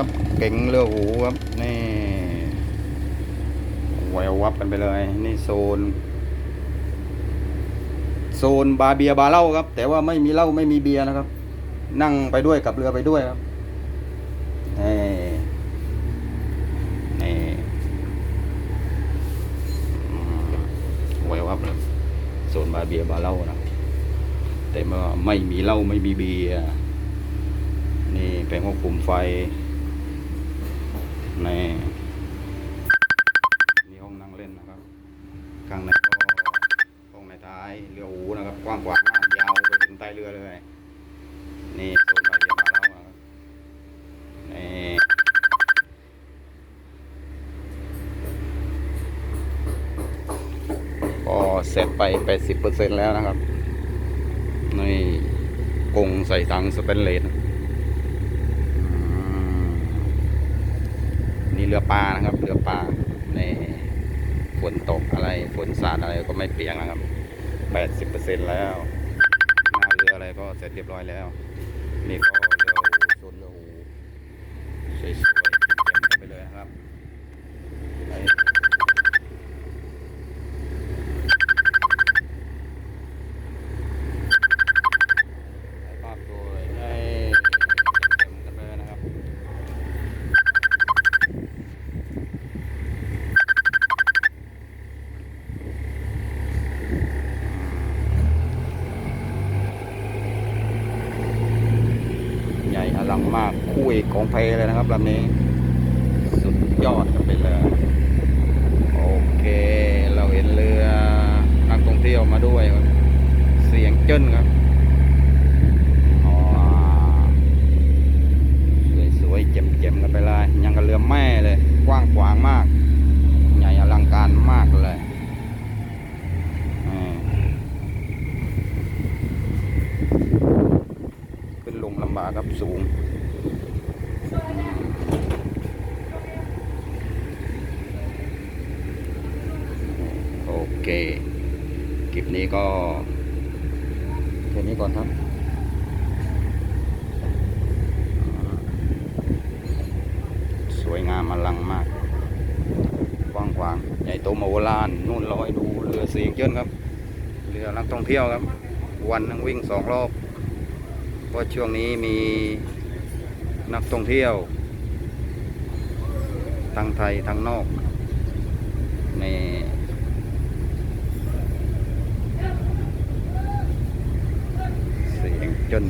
ครับ เก่งเรือหูครับ นี่แวววับกันไปเลย นี่โซน โซนบาร์เบียบาร์เล้าครับ แต่ว่าไม่มีเหล้าไม่มีเบียร์นะครับ นั่งไปด้วยกับเรือไปด้วยครับนี่นี่แวววับเลยโซนบาร์เบียบาร์เล้านะแต่ว่าไม่มีเหล้าไม่มีเบียร์นี่เป็นห้องคุมไฟ ในนี่ห้องนั่งเล่นนะครับ ข้างในก็ห้องในท้ายเรือหูนะครับ กว้างขวางมากยาวไปถึงใต้เรือเลย นี่โซนบาเรียมาแล้วนะครับนี่ก็เสร็จไป 80%แล้วนะครับ นี่กงใส่ถังสเตนเลสนะอืมนี่ เรือปลานะครับ เรือปลาในฝนตกอะไรฝนสาดอะไรก็ไม่เปียกนะครับแปดสิบเปอร์เซ็นต์แล้วหน้าเรืออะไรก็เสร็จเรียบร้อยแล้ว นี่ก็เรือโซนเรือหูสวยๆเต็มไปเลยนะครับ ลังมากคู่เอกของเพเลยนะครับลำนี้ สุดยอดกันไปเลยโอเค เราเห็นเรือนักท่องเที่ยวมาด้วยครับ เสียงเจิ้นครับอ๋อสวยๆเจ็มๆกันไปเลยยังกับเรือแม่เลย กว้างขวางมาก ใหญ่อลังการมากเลยอืมาครับสูง โอเคคลิปนี้ก็แค่นี้ก่อนครับสวยงามอลังมากกว้างขวางใหญ่โตมโหฬารนู่นลอยดูเรือเสียงเจิ้นครับเรือนักท่องเที่ยวครับ วันนึงวิ่งสองรอบ เพราะช่วงนี้มีนักท่องเที่ยวทั้งไทยทั้งนอกในเสียงจน